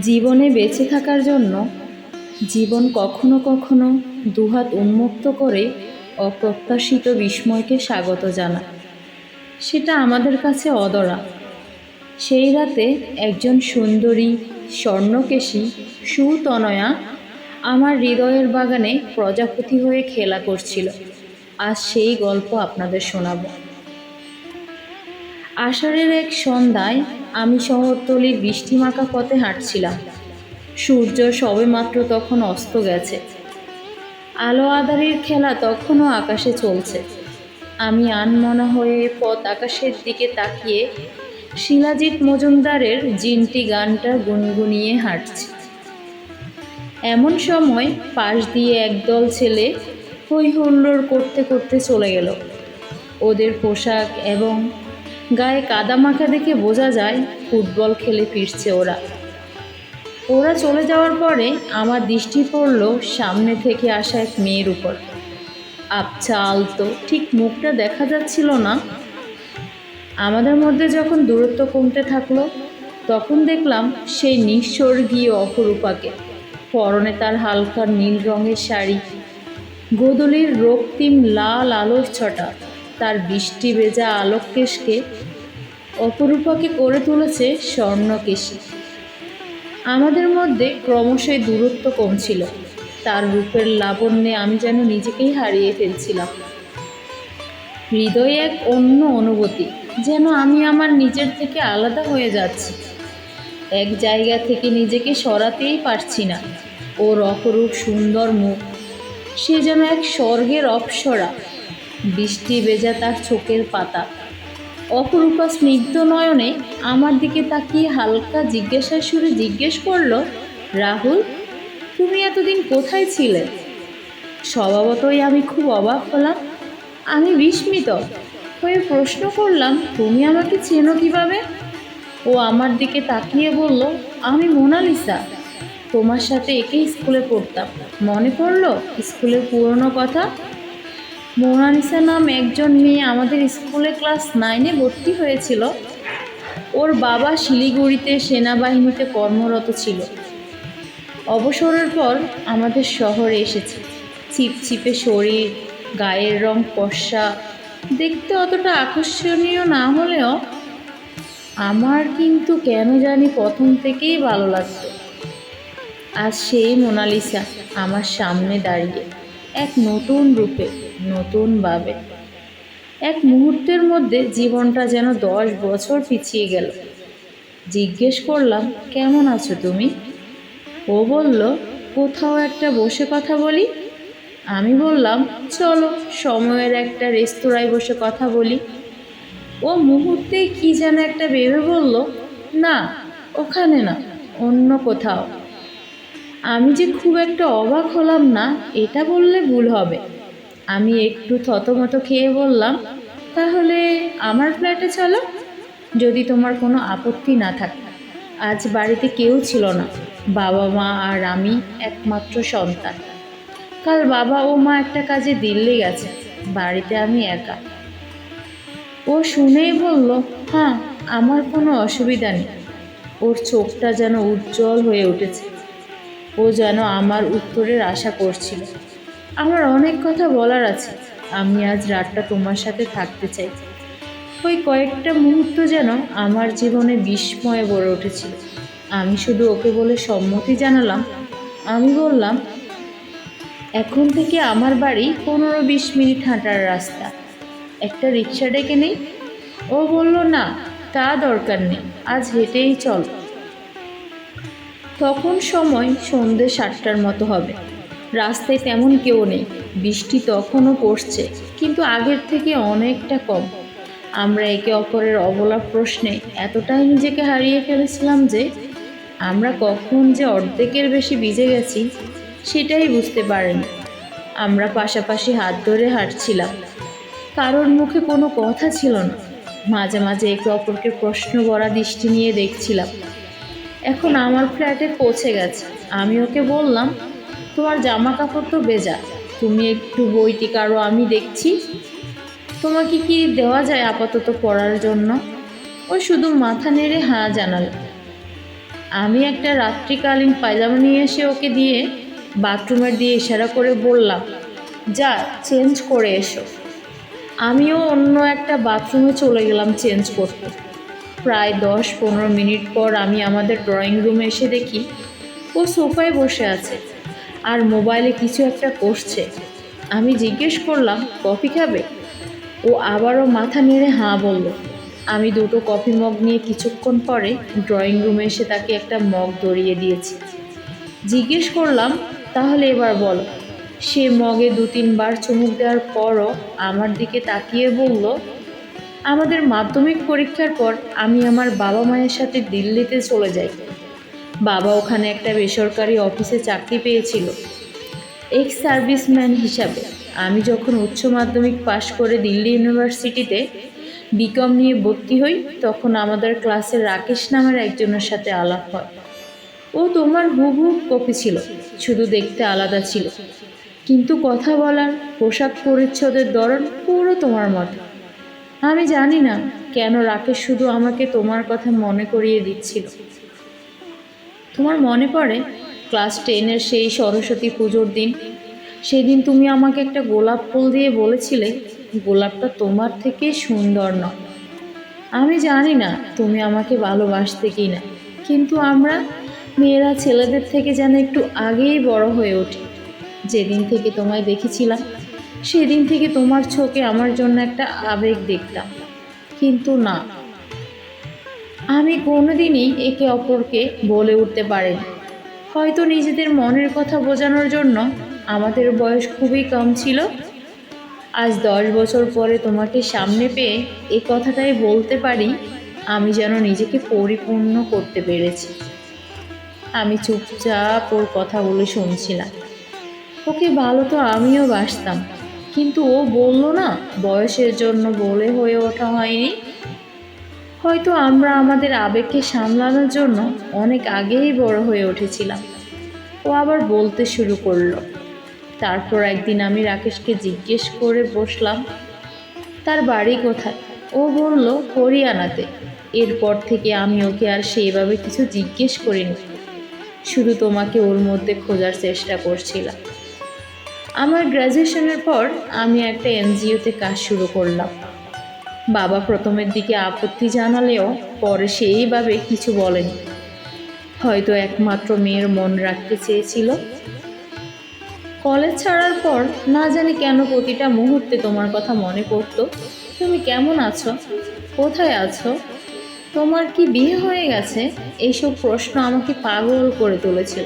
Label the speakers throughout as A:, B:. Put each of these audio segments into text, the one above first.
A: জীবনে বেঁচে থাকার জন্য জীবন কখনো কখনো দুহাত উন্মুক্ত করে অপ্রত্যাশিত বিস্ময়কে স্বাগত জানায়। সেটা আমাদের কাছে অদরা। সেই রাতে একজন সুন্দরী, স্বর্ণকেশী, সুতনয়া আমার হৃদয়ের বাগানে প্রজাপতি হয়ে খেলা করছিল। আজ সেই গল্প আপনাদের শোনাবো। আষাঢ়ের এক সন্ধ্যায় আমি শহরতলির বৃষ্টি মাখা পথে হাঁটছিলাম। সূর্য সবেমাত্র তখন অস্ত গেছে। আলো আধারির খেলা তখনও আকাশে চলছে। আমি আনমনা হয়ে পথ আকাশের দিকে তাকিয়ে শিলাজিৎ মজুমদারের জিনটি গানটা গুনগুনিয়ে হাঁটছি। এমন সময় পাশ দিয়ে একদল ছেলে হই হুল্লোড় করতে করতে চলে গেল। ওদের পোশাক এবং গায়ে কাদামাখা দেখে বোঝা যায় ফুটবল খেলে ফিরছে ওরা। ওরা চলে যাওয়ার পরে আমার দৃষ্টি পড়ল সামনে থেকে আসা এক মেয়ের উপর। আবছা, আলতো, ঠিক মুখটা দেখা যাচ্ছিল না। আমাদের মধ্যে যখন দূরত্ব কমতে থাকল, তখন দেখলাম সেই নিঃস্বর্গীয় অপরূপাকে। পরনে তার হালকা নীল রঙের শাড়ি, গোদলির রক্তিম লাল আলোর ছটা। তার বৃষ্টি ভেজা আলোককেশকে অপরূপাকে করে তুলেছে স্বর্ণকেশী। আমাদের মধ্যে ক্রমশই দূরত্ব কমছিল। তার রূপের লাবণ্যে আমি যেন নিজেকেই হারিয়ে ফেলছিলাম। হৃদয়ে এক অন্য অনুভূতি, যেন আমি আমার নিজের থেকে আলাদা হয়ে যাচ্ছি। এক জায়গা থেকে নিজেকে সরাতেই পারছি না। ওর অপরূপ সুন্দর মুখ, সে যেন এক স্বর্গের অপ্সরা। বৃষ্টি ভেজা তার চোখের পাতা। অপরূপা স্নিগ্ধ নয়নে আমার দিকে তাকিয়ে হালকা জিজ্ঞাসার সুরে জিজ্ঞেস করল, রাহুল, তুমি এতদিন কোথায় ছিলে? স্বভাবতই আমি খুব অবাক হলাম। আমি বিস্মিত হয়ে প্রশ্ন করলাম, তুমি আমাকে চেনো কীভাবে? ও আমার দিকে তাকিয়ে বলল, আমি মোনালিসা। তোমার সাথে একেই স্কুলে পড়তাম। মনে পড়ল স্কুলের পুরনো কথা? মোনালিসা নাম একজন মেয়ে আমাদের স্কুলে ক্লাস নাইনে ভর্তি হয়েছিল। ওর বাবা শিলিগুড়িতে সেনাবাহিনীতে কর্মরত ছিল। অবসরের পর আমাদের শহরে এসেছে। ছিপছিপে শরীর, গায়ের রং ফর্সা, দেখতে অতটা আকর্ষণীয় না হলেও আমার কিন্তু কেন জানি প্রথম থেকেই ভালো লাগতো। আর সেই মোনালিসা আমার সামনে দাঁড়িয়ে। এক নতুন রূপে নতুনভাবে এক মুহূর্তের মধ্যে জীবনটা যেন দশ বছর পিছিয়ে গেল। জিজ্ঞেস করলাম, কেমন আছো তুমি? ও বলল, কোথাও একটা বসে কথা বলি? আমি বললাম, চলো, সময়ের একটা রেস্তোরাঁয় বসে কথা বলি। ও মুহূর্তেই কি যেন একটা ভেবে বলল, না, ওখানে না, অন্য কোথাও। আমি যে খুব একটা অবাক হলাম না, এটা বললে ভুল হবে। আমি একটু থতমত খেয়ে বললাম, তাহলে আমার ফ্ল্যাটে চলো, যদি তোমার কোনো আপত্তি না থাকে। আজ বাড়িতে কেউ ছিল না, বাবা মা আর আমি একমাত্র সন্তান। কাল বাবা ও মা একটা কাজে দিল্লি গেছে, বাড়িতে আমি একা। ও শুনেই বলল হ্যাঁ আমার কোনো অসুবিধা নেই। ওর চোখটা যেন উজ্জ্বল হয়ে উঠেছে। ও যেন আমার উত্তরের আশা করছিল। আমার অনেক কথা বলার আছে। আমি আজ রাতটা তোমার সাথে থাকতে চাই। ওই কয়েকটা মুহূর্ত যেন আমার জীবনে বিস্ময়ে ভরে উঠেছিল। আমি শুধু ওকে বলে সম্মতি জানালাম। আমি বললাম, এখন থেকে আমার বাড়ি পনেরো বিশ মিনিট হাঁটার রাস্তা। একটা রিক্সা ডেকে নেই? ও বলল, না, তা দরকার নেই। আজ হেঁটেই চল। তখন সময় সন্ধে সাতটার মতো হবে। রাস্তায় তেমন কেউ নেই। বৃষ্টি তখনও পড়ছে, কিন্তু আগের থেকে অনেকটা কম। আমরা একে অপরের অবলা প্রশ্নে এতটাই নিজেকে হারিয়ে ফেলেছিলাম যে, আমরা কখন যে অর্ধেকের বেশি ভিজে গেছি, সেটাই বুঝতে পারিনি। আমরা পাশাপাশি হাত ধরে হাঁটছিলাম। কারোর মুখে কোনো কথা ছিল না। মাঝে মাঝে একে অপরকে প্রশ্ন ভরা দৃষ্টি নিয়ে দেখছিলাম। এখন আমার ফ্ল্যাটে পৌঁছে গেছে। আমি ওকে বললাম, তোমার জামা কাপড় তো বেজা তুমি একটু বইটি কারও আমি দেখছি। তোমাকে কি দেওয়া যায় আপাতত পড়ার জন্য? ও শুধু মাথা নেড়ে হাঁ জানাল। আমি একটা রাত্রিকালীন পায়জামা নিয়ে এসে ওকে দিয়ে বাথরুমের দিয়ে ইশারা করে বললাম, যা, চেঞ্জ করে এসো। আমিও অন্য একটা বাথরুমে চলে গেলাম চেঞ্জ করতে। প্রায় দশ পনেরো মিনিট পর আমি আমাদের ড্রয়িং রুমে এসে দেখি ও সোফায় বসে আছে আর মোবাইলে কিছু একটা করছে। আমি জিজ্ঞেস করলাম, কফি খাবে? ও আবারও মাথা নেড়ে হাঁ বলল। আমি দুটো কফি মগ নিয়ে কিছুক্ষণ পরে ড্রয়িং রুমে এসে তাকে একটা মগ ধরিয়ে দিয়েছি। জিজ্ঞেস করলাম, তাহলে এবার বলো। সে মগে দু তিনবার চুমুক দেওয়ার পরও আমার দিকে তাকিয়ে বলল আমাদের মাধ্যমিক পরীক্ষার পর আমি আমার বাবা মায়ের সাথে দিল্লিতে চলে যাই। বাবা ওখানে একটা বেসরকারি অফিসে চাকরি পেয়েছিল। এক্স সার্ভিসম্যান হিসাবে আমি যখন উচ্চ মাধ্যমিক পাশ করে দিল্লি ইউনিভার্সিটিতে বিকম নিয়ে ভর্তি হই, তখন আমাদের ক্লাসের রাকেশ নামের একজনের সাথে আলাপ হয়। ও তোমার হুবহু কপি ছিল, শুধু দেখতে আলাদা ছিল। কিন্তু কথা বলার পোশাক পরিচ্ছদের ধরন পুরো তোমার মতো। আমি জানি না কেন রাকেশ শুধু আমাকে তোমার কথা মনে করিয়ে দিচ্ছিল। তোমার মনে পড়ে ক্লাস টেনের সেই সরস্বতী পুজোর দিন? সেদিন তুমি আমাকে একটা গোলাপ ফুল দিয়ে বলেছিলে, গোলাপটা তোমার থেকে সুন্দর নয়। আমি জানি না তুমি আমাকে ভালোবাসতে কি না কিন্তু আমরা মেয়েরা ছেলেদের থেকে যেন একটু আগেই বড় হয়ে ওঠে যেদিন থেকে তোমায় দেখেছিলাম সেদিন থেকে তোমার চোখে আমার জন্য একটা আবেগ দেখতাম। কিন্তু না। আমি কোনোদিনই একে অপরকে বলে উঠতে পারিনি। হয়তো নিজেদের মনের কথা বোঝানোর জন্য আমাদের বয়স খুবই কম ছিল। আজ দশ বছর পরে তোমাকে সামনে পেয়ে এই কথাটাই বলতে পারি, আমি যেন নিজেকে পরিপূর্ণ করতে পেরেছি। আমি চুপচাপ ওর কথাগুলো শুনছিলাম। ওকে ভালো তো আমিও বাসতাম। কিন্তু ও বলল না, বয়সের জন্য বলে হয়ে ওঠা হয়নি। হয়তো আমরা আমাদের আবেগকে সামলানোর জন্য অনেক আগেই বড় হয়ে উঠেছিলাম। ও আবার বলতে শুরু করল। তারপর একদিন আমি রাকেশকে জিজ্ঞেস করে বসলাম, তার বাড়ি কোথায়? ও বলল, হরিয়ানাতে। এরপর থেকে আমি ওকে আর সেইভাবে কিছু জিজ্ঞেস করিনি। শুধু তোমাকে ওর মধ্যে খোঁজার চেষ্টা করছিলাম। আমার গ্র্যাজুয়েশনের পর আমি একটা এনজিওতে কাজ শুরু করলাম। বাবা প্রথমের দিকে আপত্তি জানালেও পরে সেইভাবে কিছু বলেনি। হয়তো একমাত্র মেয়ের মন রাখতে চেয়েছিল। কলেজ ছাড়ার পর না জানি কেন প্রতিটা মুহূর্তে তোমার কথা মনে পড়তো। তুমি কেমন আছো? কোথায় আছো? তোমার কি বিয়ে হয়ে গেছে? এইসব প্রশ্ন আমাকে পাগল করে তুলেছিল।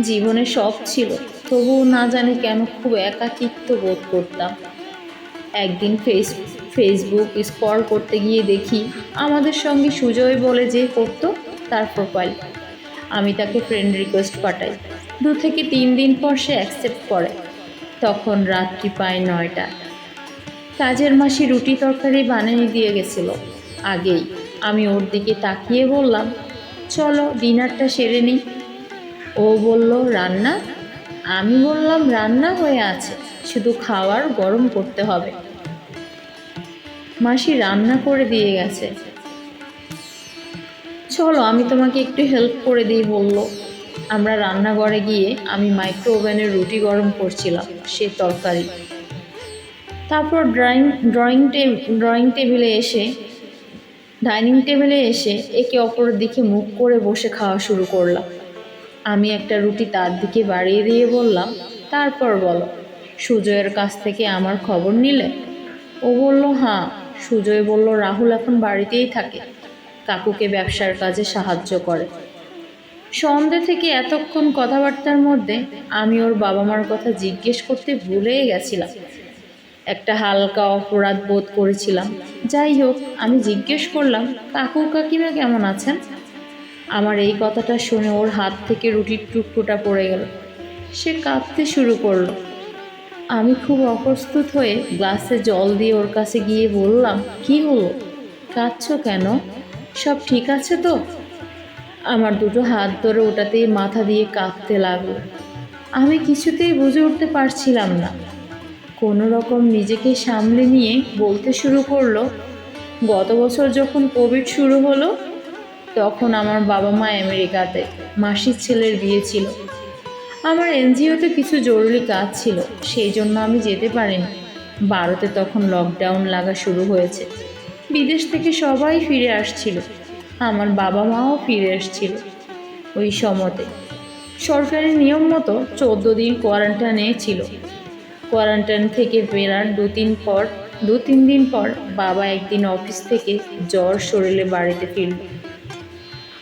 A: জীবনে সব ছিল। তবুও না জানি কেন খুব একাকিত্ব বোধ করতাম। একদিন ফেস ফেসবুক স্কল করতে গিয়ে দেখি আমাদের সঙ্গে সুজয় বলে যে করতো তার প্রোফাইল আমি তাকে ফ্রেন্ড রিকোয়েস্ট পাঠাই। দু থেকে তিন দিন পর সে অ্যাকসেপ্ট করে। তখন রাত্রি প্রায় নয়টা। কাজের মাসি রুটি তরকারি বানিয়ে দিয়ে গেছিল। আগেই আমি ওর দিকে তাকিয়ে বললাম, চলো ডিনারটা সেরে নিই ও বলল, রান্না আমি বললাম, রান্না হয়ে আছে, শুধু খাওয়ার গরম করতে হবে। মাসি রান্না করে দিয়ে গেছে। চলো, আমি তোমাকে একটু হেল্প করে দিই, বলল। আমরা রান্নাঘরে গিয়ে আমি মাইক্রো ওভেনে রুটি গরম করছিলাম, সে তরকারি। তারপর ড্রয়িং ড্রয়িং ড্রয়িং টেবিলে এসে ডাইনিং টেবিলে এসে একে অপরের দিকে মুখ করে বসে খাওয়া শুরু করলাম। আমি একটা রুটি তার দিকে বাড়িয়ে দিয়ে বললাম, তারপর বলো, সুজয়ের কাছ থেকে আমার খবর নিলে? ও বলল হ্যাঁ। সুজয় বলল, রাহুল এখন বাড়িতেই থাকে, কাকুকে ব্যবসার কাজে সাহায্য করে। সন্ধে থেকে এতক্ষণ কথাবার্তার মধ্যে আমি ওর বাবা মার কথা জিজ্ঞেস করতে ভুলেই গেছিলাম। একটা হালকা অপরাধ বোধ করেছিলাম। যাই হোক, আমি জিজ্ঞেস করলাম, কাকু, কাকিমা কেমন আছেন? আমার এই কথাটা শুনে ওর হাত থেকে রুটির টুকরোটা পড়ে গেল। সে কাঁদতে শুরু করল। আমি খুব অপ্রস্তুত হয়ে গ্লাসে জল দিয়ে ওর কাছে গিয়ে বললাম, কি হলো? কাঁদছো কেন? সব ঠিক আছে তো? আমার দুটো হাত ধরে ওটাতেই মাথা দিয়ে কাঁদতে লাগল। আমি কিছুতেই বুঝে উঠতে পারছিলাম না। কোনো রকম নিজেকে সামলে নিয়ে বলতে শুরু করল, গত বছর যখন কোভিড শুরু হলো তখন আমার বাবা মা আমেরিকাতে মাসির ছেলের বিয়ে ছিল। আমার এনজিওতে কিছু জরুরি কাজ ছিল, সেই জন্য আমি যেতে পারিনি। ভারতে তখন লকডাউন লাগা শুরু হয়েছে। বিদেশ থেকে সবাই ফিরে আসছিল। আমার বাবা মাও ফিরে এসছিল ওই সময়তে। সরকারি নিয়ম মতো চোদ্দ দিন কোয়ারেন্টাইনে ছিল। কোয়ারেন্টাইন থেকে ফেরার দু তিন পর, দু তিন দিন পর বাবা একদিন অফিস থেকে জ্বর শরীরে বাড়িতে ফিরল।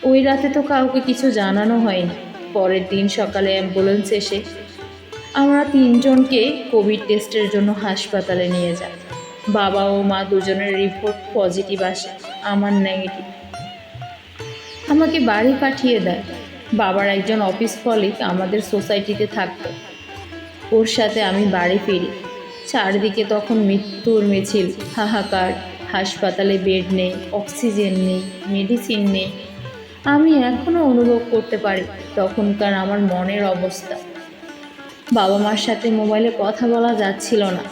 A: ওই রাতে তো কাউকে কিছু জানানো হয়নি। পরের দিন সকালে অ্যাম্বুলেন্স এসে আমরা তিনজনকে কোভিড টেস্টের জন্য হাসপাতালে নিয়ে যাই। বাবা ও মা দুজনের রিপোর্ট পজিটিভ আসে, আমার নেগেটিভ। আমাকে বাড়ি পাঠিয়ে দেয়। বাবার একজন অফিস কলিগ আমাদের সোসাইটিতে থাকত। ওর সাথে আমি বাড়ি ফিরি। চারদিকে তখন মৃত্যুর মিছিল, হাহাকার, হাসপাতালে বেড নেই, অক্সিজেন নেই, মেডিসিন নেই আমি এখনও অনুভব করতে পারি তখনকার আমার মনের অবস্থা। বাবা মার সাথে মোবাইলে কথা বলা যাচ্ছিল না।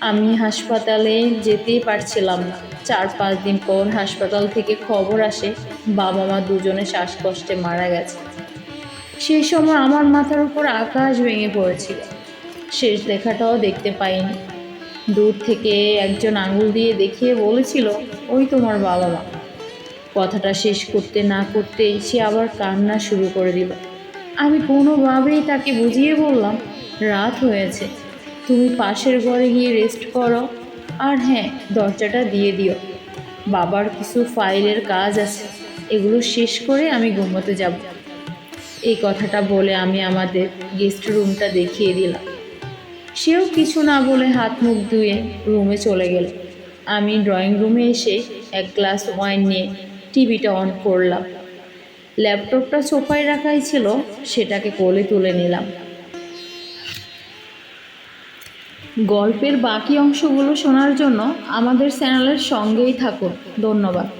A: আমি হাসপাতালে যেতেই পারছিলাম না। চার পাঁচ দিন পর হাসপাতাল থেকে খবর আসে, বাবা মা দুজনে শ্বাসকষ্টে মারা গেছে। সেই সময় আমার মাথার উপর আকাশ ভেঙে পড়েছিল। শেষ দেখাটাও দেখতে পাইনি। দূর থেকে একজন আঙুল দিয়ে দেখিয়ে বলেছিল, ওই তোমার বাবা মা। কথাটা শেষ করতে না করতে সে আবার কান্না শুরু করে দিল। আমি কোনোভাবেই তাকে বুঝিয়ে বললাম, রাত হয়েছে, তুমি পাশের ঘরে গিয়ে রেস্ট করো। আর হ্যাঁ দরজাটা দিয়ে দিও। বাবার কিছু ফাইলের কাজ আছে, এগুলো শেষ করে আমি ঘুমোতে যাব। এই কথাটা বলে আমি আমাদের গেস্ট রুমটা দেখিয়ে দিলাম। সেও কিছু না বলে হাত মুখ ধুয়ে রুমে চলে গেল। আমি ড্রয়িং রুমে এসে এক গ্লাস ওয়াইন নিয়ে টিভিটা অন করলাম। ল্যাপটপটা সোফায় রাখাই ছিল, সেটাকে কোলে তুলে নিলাম। গল্পের বাকি অংশগুলো শোনার জন্য আমাদের চ্যানেলের সঙ্গেই থাকুন। ধন্যবাদ।